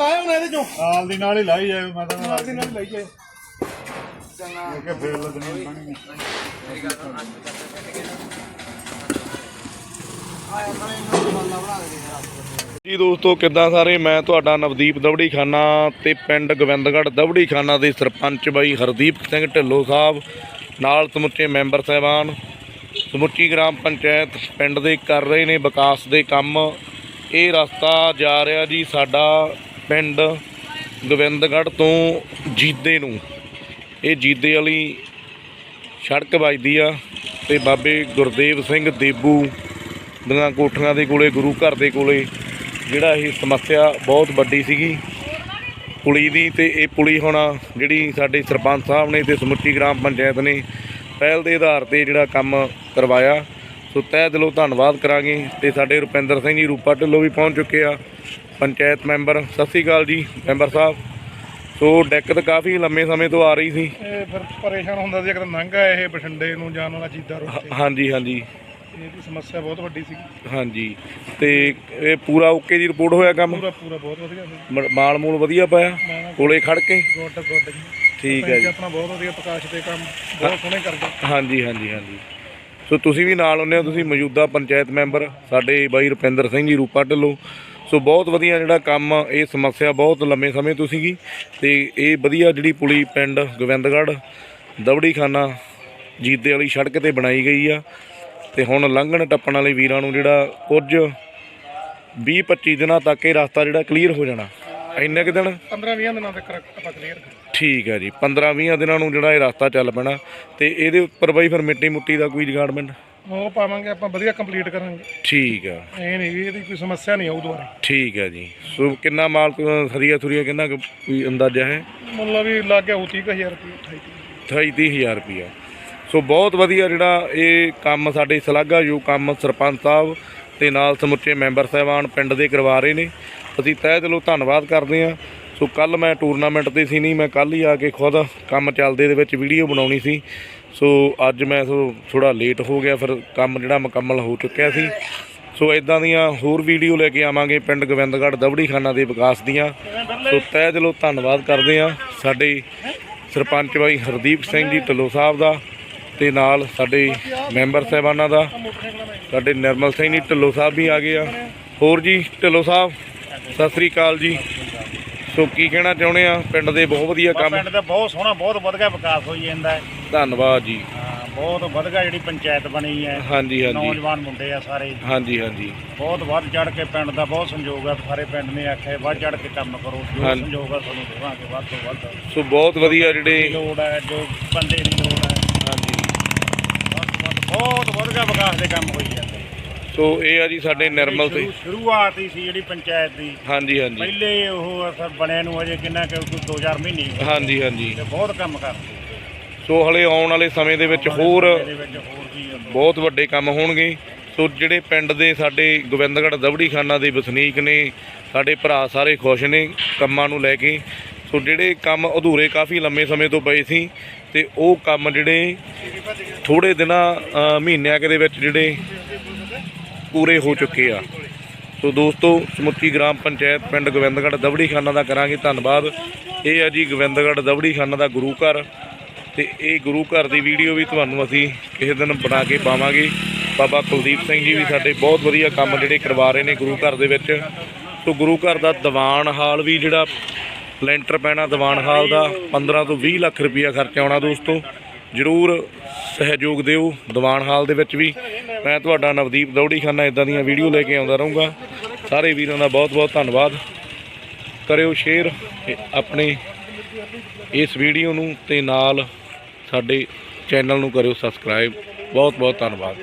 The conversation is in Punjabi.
ਜੋ ਨਾਲ ਦੀ ਨਾਲ ਹੀ ਲਾਈ ਜਾਵੇ ਮੈਂ ਤਾਂ ਨਾਲ ਦੀ ਨਾਲ ਲਈ ਜਾਏ ਕਿ ਫੇਰ ਲੱਗਣੀ ਪੈਣੀ। ਜੀ ਦੋਸਤੋ ਕਿੱਦਾਂ ਸਾਰੇ? ਮੈਂ ਤੁਹਾਡਾ ਨਵਦੀਪ ਦਵੜੀ ਖਾਨਾ ਤੇ ਪਿੰਡ ਗੋਬਿੰਦਗੜ੍ਹ ਦਵੜੀ ਖਾਨਾ ਦੇ ਸਰਪੰਚ ਬਾਈ ਹਰਦੀਪ ਸਿੰਘ ਢਿੱਲੋਂ ਸਾਹਿਬ ਨਾਲ ਸਮੁੱਚੇ ਮੈਂਬਰ ਸਾਹਿਬਾਨ ਸਮੁੱਚੀ ਗ੍ਰਾਮ ਪੰਚਾਇਤ ਪਿੰਡ ਦੇ ਕਰ ਰਹੇ ਨੇ ਵਿਕਾਸ ਦੇ ਕੰਮ। ਇਹ ਰਸਤਾ ਜਾ ਰਿਹਾ ਜੀ ਸਾਡਾ ਪਿੰਡ ਗੋਬਿੰਦਗੜ੍ਹ ਤੋਂ ਜੀਦੇ ਨੂੰ। ਇਹ ਜੀਦੇ ਵਾਲੀ ਸੜਕ ਵੱਜਦੀ ਆ ਤੇ ਬਾਬੇ ਗੁਰਦੇਵ ਸਿੰਘ ਦੇਬੂ ਦੀਆਂ ਕੋਠੀਆਂ ਦੇ ਕੋਲੇ, ਗੁਰੂ ਘਰ ਦੇ ਕੋਲੇ ਜਿਹੜਾ ਇਹ ਸਮੱਸਿਆ ਬਹੁਤ ਵੱਡੀ ਸੀਗੀ। ਪੁਲੀ ਦੀ ਤੇ ਇਹ ਪੁਲੀ ਹੁਣ ਜਿਹੜੀ ਸਾਡੇ ਸਰਪੰਚ ਸਾਹਿਬ ਨੇ ਤੇ ਸਮੁੱਚੀ ਗ੍ਰਾਮ ਪੰਚਾਇਤ ਨੇ ਪਹਿਲ ਦੇ ਆਧਾਰ ਤੇ ਜਿਹੜਾ ਕੰਮ ਕਰਵਾਇਆ। ਸੋ ਤਹਿ ਦਿਲੋਂ ਧੰਨਵਾਦ ਕਰਾਂਗੇ ਤੇ ਸਾਡੇ ਰੁਪਿੰਦਰ ਸਿੰਘ ਜੀ ਰੂਪਾ ਢਿੱਲੋਂ ਵੀ ਪਹੁੰਚ ਚੁੱਕੇ ਆ ਪੰਚਾਇਤ ਮੈਂਬਰ। ਸਤਿ ਸ੍ਰੀ ਅਕਾਲ ਜੀ ਮੈਂਬਰ ਸਾਹਿਬ। ਸੋ ਦਿੱਕਤ ਕਾਫੀ ਲੰਮੇ ਸਮੇਂ ਤੋਂ ਆ ਰਹੀ ਸੀ। ਇਹ ਫਿਰ ਪਰੇਸ਼ਾਨ ਹੁੰਦਾ ਸੀ ਅਗਰ ਨੰਗਾ ਇਹ ਬਠਿੰਡੇ ਨੂੰ ਜਾਣ ਵਾਲਾ ਚੀਦਾ ਰੋਡ ਤੇ। ਹਾਂਜੀ ਹਾਂਜੀ। ਇਹਦੀ ਸਮੱਸਿਆ ਬਹੁਤ ਵੱਡੀ ਸੀ। ਹਾਂਜੀ। ਤੇ ਇਹ ਪੂਰਾ ਓਕੇ ਦੀ ਰਿਪੋਰਟ ਹੋਇਆ ਕੰਮ? ਪੂਰਾ ਪੂਰਾ ਬਹੁਤ ਵਧੀਆ ਸੀ। ਮ- ਮਾਲ ਮੂਲ ਵਧੀਆ ਪਾਇਆ? ਕੋਲੇ ਖੜ ਕੇ? ਗੁੱਡ ਗੁੱਡ ਠੀਕ ਹੈ ਜੀ। ਆਪਣਾ ਬਹੁਤ ਵਧੀਆ ਪ੍ਰਕਾਸ਼ ਦੇ ਕੰਮ ਬਹੁਤ ਸੋਹਣੇ ਕਰਦੇ। ਹਾਂਜੀ ਹਾਂਜੀ ਹਾਂਜੀ। ਸੋ ਤੁਸੀਂ ਵੀ ਨਾਲ ਹੁੰਦੇ ਹੋ, ਤੁਸੀਂ ਮੌਜੂਦਾ ਪੰਚਾਇਤ ਮੈਂਬਰ, ਸਾਡੇ ਬਾਈ ਰੁਪਿੰਦਰ ਸਿੰਘ ਜੀ, ਰੂਪਾ ਢਿੱਲੋਂ। ਸੋ ਬਹੁਤ ਵਧੀਆ ਜਿਹੜਾ ਕੰਮ ਇਹ ਸਮੱਸਿਆ ਬਹੁਤ ਲੰਮੇ ਸਮੇਂ ਤੋਂ ਸੀਗੀ। ਤੇ ਇਹ ਵਧੀਆ ਜਿਹੜੀ ਪੁਲੀ ਪਿੰਡ ਗੋਬਿੰਦਗੜ੍ਹ ਦਵੜੀ ਖਾਨਾ ਜੀਤੇ ਵਾਲੀ ਸੜਕ ਤੇ ਬਣਾਈ ਗਈ ਆ। ਤੇ ਹੁਣ ਲੰਘਣ ਟੱਪਣ ਵਾਲੇ ਵੀਰਾਂ ਨੂੰ ਜਿਹੜਾ ਕੁਝ 20 25 ਦਿਨਾਂ ਤੱਕ ਇਹ ਰਸਤਾ ਜਿਹੜਾ ਕਲੀਅਰ ਹੋ ਜਾਣਾ। ਇੰਨੇ ਕੁ ਦਿਨ? 15 20 ਦਿਨਾਂ ਤੱਕ ਆਪਾਂ ਕਲੀਅਰ ਠੀਕ ਹੈ ਜੀ 15 20 ਦਿਨਾਂ ਨੂੰ ਜਿਹੜਾ ਇਹ ਰਸਤਾ ਚੱਲ ਪੈਣਾ ਤੇ ਇਹਦੇ ਉੱਪਰ ਬਾਈ ਫਿਰ ਮਿੱਟੀ ਮੁੱਟੀ ਦਾ ਕੋਈ ਜਗਾੜਮੈਂਟ ਉਹ ਪਾਵਾਂਗੇ ਆਪਾਂ ਵਧੀਆ ਕੰਪਲੀਟ ਕਰਾਂਗੇ। ਠੀਕ ਆ। ਇਹ ਨਹੀਂ ਵੀ ਇਹਦੀ ਕੋਈ ਸਮੱਸਿਆ ਨਹੀਂ ਆਊ ਦੁਬਾਰਾ। ਠੀਕ ਹੈ ਜੀ। ਸੋ ਕਿੰਨਾ ਮਾਲ ਅ, ਸਰੀਆ ਸੁਰੀਆ ਕਿੰਨਾ ਕੁ ਕੋਈ ਅੰਦਾਜ਼ਾ ਹੈ? ਮੁੱਲ ਵੀ ਲੱਗ ਗਿਆ 30000 ਰੁਪਏ 28 28000 ਰੁਪਿਆ ਸੋ ਬਹੁਤ ਵਧੀਆ ਜਿਹੜਾ ਇਹ ਕੰਮ ਸਾਡੇ ਸਲਾਘਾ ਜੋ ਕੰਮ ਸਰਪੰਚ ਸਾਹਿਬ ਤੇ ਨਾਲ ਸਮੁੱਚੇ ਮੈਂਬਰ ਸਾਹਿਬਾਨ ਪਿੰਡ ਦੇ ਕਰਵਾ ਰਹੇ ਨੇ। ਅਸੀਂ ਤਹਿ ਦਿਲੋਂ ਧੰਨਵਾਦ ਕਰਦੇ ਹਾਂ। ਸੋ ਕੱਲ ਮੈਂ ਟੂਰਨਾਮੈਂਟ ਤੇ ਸੀ ਨਹੀਂ, ਮੈਂ ਕੱਲ ਹੀ ਆ ਕੇ ਖੁਦ ਕੰਮ ਚੱਲਦੇ ਦੇ ਵਿੱਚ ਵੀਡੀਓ ਬਣਾਉਣੀ ਸੀ। ਸੋ ਅੱਜ ਮੈਂ ਸੋ ਥੋੜਾ ਲੇਟ ਹੋ ਗਿਆ, ਫਿਰ ਕੰਮ ਜਿਹੜਾ ਮੁਕੰਮਲ ਹੋ ਚੁੱਕਿਆ ਸੀ। ਸੋ ਇਦਾਂ ਦੀਆਂ ਹੋਰ ਵੀਡੀਓ ਲੈ ਕੇ ਆਵਾਂਗੇ ਪਿੰਡ ਗੋਬਿੰਦਗੜ੍ਹ ਦਵੜੀ ਖਾਨਾ ਦੇ ਵਿਕਾਸ ਦੀਆਂ। ਸੋ ਤਹਿ ਦਿਲੋਂ ਧੰਨਵਾਦ ਕਰਦੇ ਹਾਂ ਸਾਡੇ ਸਰਪੰਚ ਬਾਈ ਹਰਦੀਪ ਸਿੰਘ ਜੀ ਢਿੱਲੋਂ ਸਾਹਿਬ ਦਾ ਤੇ ਨਾਲ ਸਾਡੇ ਮੈਂਬਰ ਸਾਹਿਬਾਨਾਂ ਦਾ। ਸਾਡੇ ਨਿਰਮਲ ਸਿੰਘ ਜੀ ਢਿੱਲੋਂ ਸਾਹਿਬ ਵੀ ਆ ਗਏ ਆ। ਹੋਰ ਜੀ ਢਿੱਲੋਂ ਸਾਹਿਬ, ਸਤਿ ਸ੍ਰੀ ਅਕਾਲ ਜੀ। ਸੋ ਕੀ ਕਹਿਣਾ ਚਾਹੁੰਦੇ ਆ? ਪਿੰਡ ਦੇ ਬਹੁਤ ਵਧੀਆ ਕੰਮ। ਪਿੰਡ ਦਾ ਬਹੁਤ ਸੋਹਣਾ ਬਹੁਤ ਵਧੀਆ ਵਿਕਾਸ ਹੋਈ ਜਾਂਦਾ ਹੈ। ਧੰਨਵਾਦ ਜੀ। ਹਾਂ, ਬਹੁਤ ਵਧੀਆ ਜਿਹੜੀ ਪੰਚਾਇਤ ਬਣੀ ਹੈ। ਹਾਂਜੀ ਹਾਂਜੀ। ਨੌਜਵਾਨ ਮੁੰਡੇ ਆ ਸਾਰੇ। ਹਾਂਜੀ ਹਾਂਜੀ। ਬਹੁਤ ਵੱਧ ਚੜ ਕੇ ਪਿੰਡ ਦਾ ਬਹੁਤ ਸੰਯੋਗ ਹੈ ਸਾਰੇ ਪਿੰਡ ਨੇ ਆਖਿਆ ਵੱਧ ਚੜ ਕੇ ਕੰਮ ਕਰੋ। ਜੋ। ਸੰਯੋਗ ਹੈ ਤੁਹਾਨੂੰ ਦੇਵਾਂਗੇ ਵੱਧ ਤੋਂ ਵੱਧ। ਸੋ ਬਹੁਤ ਵਧੀਆ ਜਿਹੜੇ ਲੋੜ ਹੈ ਜੋ ਬੰਦੇ ਦੀ ਲੋੜ ਹੈ ਹਾਂਜੀ। ਬਹੁਤ ਵਧੀਆ ਵਿਕਾਸ ਦੇ ਕੰਮ ਹੋਈ ਜਾਂਦੇ ਸੋ ਇਹ ਆ ਜੀ ਸਾਡੇ ਨਿਰਮਲ ਸ਼ੁਰੂ- ਸ਼ੁਰੂਆਤ ਹੀ ਸੀ ਜਿਹੜੀ ਪੰਚਾਇਤ ਦੀ। ਹਾਂਜੀ ਹਾਂਜੀ। ਪਹਿਲੇ ਉਹ ਅਸਰ ਬਣਿਆ ਨੂੰ ਅਜੇ ਕਿੰਨਾ ਕਿ 2000 ਮਹੀਨੇ ਹੀ ਹੋਏ ਹਾਂਜੀ ਹਾਂਜੀ। ਤੇ ਬਹੁਤ ਕੰਮ ਕਰਦੇ ਸੋ। ਹਲੇ ਆਉਣ ਵਾਲੇ ਸਮੇਂ ਦੇ ਵਿੱਚ ਹੋਰ ਇਹਦੇ ਵਿੱਚ ਹੋਰ ਕੀ ਹੁੰਦਾ। ਬਹੁਤ ਵੱਡੇ ਕੰਮ ਹੋਣਗੇ। ਸੋ ਜਿਹੜੇ ਪਿੰਡ ਦੇ ਸਾਡੇ ਗੋਬਿੰਦਗੜ੍ਹ ਦਵੜੀ ਖਾਨਾ ਦੇ ਵਸਨੀਕ ਨੇ ਸਾਡੇ ਭਰਾ ਸਾਰੇ ਖੁਸ਼ ਨੇ ਕੰਮਾਂ ਨੂੰ ਲੈ ਕੇ। ਸੋ ਜਿਹੜੇ ਕੰਮ ਅਧੂਰੇ ਕਾਫੀ ਲੰਮੇ ਸਮੇਂ ਤੋਂ ਪਏ ਸੀ ਤੇ ਉਹ ਕੰਮ ਜਿਹੜੇ ਥੋੜੇ ਦਿਨਾਂ ਅ, ਮਹੀਨਿਆਂ ਕੁ ਦੇ ਵਿੱਚ ਜਿਹੜੇ ਪੂਰੇ ਹੋ ਚੁੱਕੇ ਆ। ਸੋ ਦੋਸਤੋ, ਸਮੁੱਚੀ ਗ੍ਰਾਮ ਪੰਚਾਇਤ ਪਿੰਡ ਗੋਬਿੰਦਗੜ੍ਹ ਦਵੜੀ ਖਾਨਾ ਦਾ ਕਰਾਂਗੇ ਧੰਨਵਾਦ। ਇਹ ਆ ਜੀ ਗੋਬਿੰਦਗੜ੍ਹ ਦਵੜੀ ਖਾਨਾ ਦਾ ਗੁਰੂ ਘਰ। ਤੇ ਇਹ ਗੁਰੂ ਘਰ ਦੀ ਵੀਡੀਓ ਵੀ ਤੁਹਾਨੂੰ ਅਸੀਂ ਕਿਸੇ ਦਿਨ ਬਣਾ ਕੇ ਪਾਵਾਂਗੇ। ਬਾਬਾ ਕੁਲਦੀਪ ਸਿੰਘ ਜੀ ਵੀ ਸਾਡੇ ਬਹੁਤ ਵਧੀਆ ਕੰਮ ਜਿਹੜੇ ਕਰਵਾ ਰਹੇ ਨੇ ਗੁਰੂ ਘਰ ਦੇ ਵਿੱਚ। ਸੋ ਗੁਰੂ ਘਰ ਦਾ ਦੀਵਾਨ ਹਾਲ ਵੀ ਜਿਹੜਾ ਲੈਂਟਰ ਪੈਣਾ ਦੀਵਾਨ ਹਾਲ ਦਾ 15 ਤੋਂ 20 ਲੱਖ ਰੁਪਈਆ ਖਰਚ ਆਉਣਾ ਦੋਸਤੋ। ਜਰੂਰ ਸਹਿਯੋਗ ਦਿਓ, ਦੀਵਾਨ ਹਾਲ ਦੇ ਵਿੱਚ ਵੀ। ਮੈਂ ਤੁਹਾਡਾ ਨਵਦੀਪ ਦੌੜੀ ਖਾਨਾ ਇਦਾਂ ਦੀਆਂ ਵੀਡੀਓ ਲੈ ਕੇ ਆਉਂਦਾ ਰਹੂੰਗਾ। ਸਾਰੇ ਵੀਰਾਂ ਦਾ ਬਹੁਤ ਬਹੁਤ ਧੰਨਵਾਦ। ਕਰਿਓ ਸ਼ੇਅਰ ਆਪਣੇ ਇਸ ਵੀਡੀਓ ਨੂੰ ਤੇ ਨਾਲ ਸਾਡੇ ਚੈਨਲ ਨੂੰ ਕਰਿਓ ਸਬਸਕ੍ਰਾਈਬ। ਬਹੁਤ ਬਹੁਤ ਧੰਨਵਾਦ।